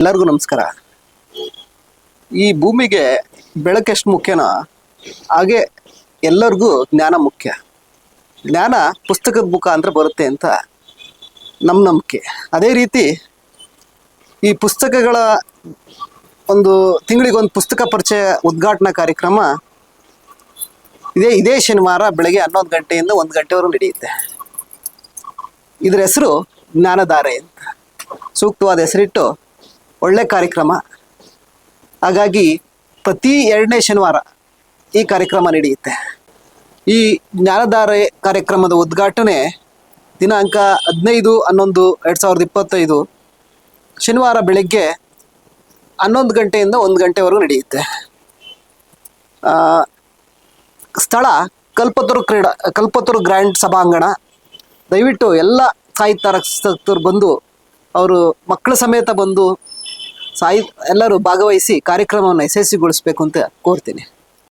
ಎಲ್ಲರಿಗೂ ನಮಸ್ಕಾರ. ಈ ಭೂಮಿಗೆ ಬೆಳಕೆಷ್ಟು ಮುಖ್ಯನೋ ಹಾಗೆ ಎಲ್ಲರಿಗೂ ಜ್ಞಾನ ಮುಖ್ಯ. ಜ್ಞಾನ ಪುಸ್ತಕದ ಮುಖಾಂತರ ಬರುತ್ತೆ ಅಂತ ನಮ್ಮ ನಂಬಿಕೆ. ಅದೇ ರೀತಿ ಈ ಪುಸ್ತಕಗಳ ಒಂದು ತಿಂಗಳಿಗೊಂದು ಪುಸ್ತಕ ಪರಿಚಯ ಉದ್ಘಾಟನಾ ಕಾರ್ಯಕ್ರಮ ಇದೇ ಇದೇ ಶನಿವಾರ ಬೆಳಗ್ಗೆ ಹನ್ನೊಂದು ಗಂಟೆಯಿಂದ ಒಂದು ಗಂಟೆವರೆಗೂ ನಡೆಯುತ್ತೆ. ಇದರ ಹೆಸರು ಜ್ಞಾನಧಾರೆ ಅಂತ. ಸೂಕ್ತವಾದ ಹೆಸರಿಟ್ಟು ಒಳ್ಳೆ ಕಾರ್ಯಕ್ರಮ. ಹಾಗಾಗಿ ಪ್ರತಿ ಎರಡನೇ ಶನಿವಾರ ಈ ಕಾರ್ಯಕ್ರಮ ನಡೆಯುತ್ತೆ. ಈ ಜ್ಞಾನಧಾರೆ ಕಾರ್ಯಕ್ರಮದ ಉದ್ಘಾಟನೆ ದಿನಾಂಕ ಹದಿನೈದು, ಹನ್ನೊಂದು, ಎರಡು ಸಾವಿರದ ಇಪ್ಪತ್ತೈದು ಶನಿವಾರ ಬೆಳಗ್ಗೆ ಹನ್ನೊಂದು ಗಂಟೆಯಿಂದ ಒಂದು ಗಂಟೆವರೆಗೂ ನಡೆಯುತ್ತೆ. ಸ್ಥಳ ಕಲ್ಪತರು ಕ್ರೀಡಾ, ಕಲ್ಪತರು ಗ್ರ್ಯಾಂಡ್ ಸಭಾಂಗಣ. ದಯವಿಟ್ಟು ಎಲ್ಲ ಸಾಹಿತ್ಯಾಸಕ್ತರು ಬಂದು, ಅವರು ಮಕ್ಕಳ ಸಮೇತ ಬಂದು ಸಾಹಿ ಎಲ್ಲರೂ ಭಾಗವಹಿಸಿ ಕಾರ್ಯಕ್ರಮವನ್ನು ಯಶಸ್ವಿಗೊಳಿಸಬೇಕು ಅಂತ ಕೋರ್ತೀನಿ.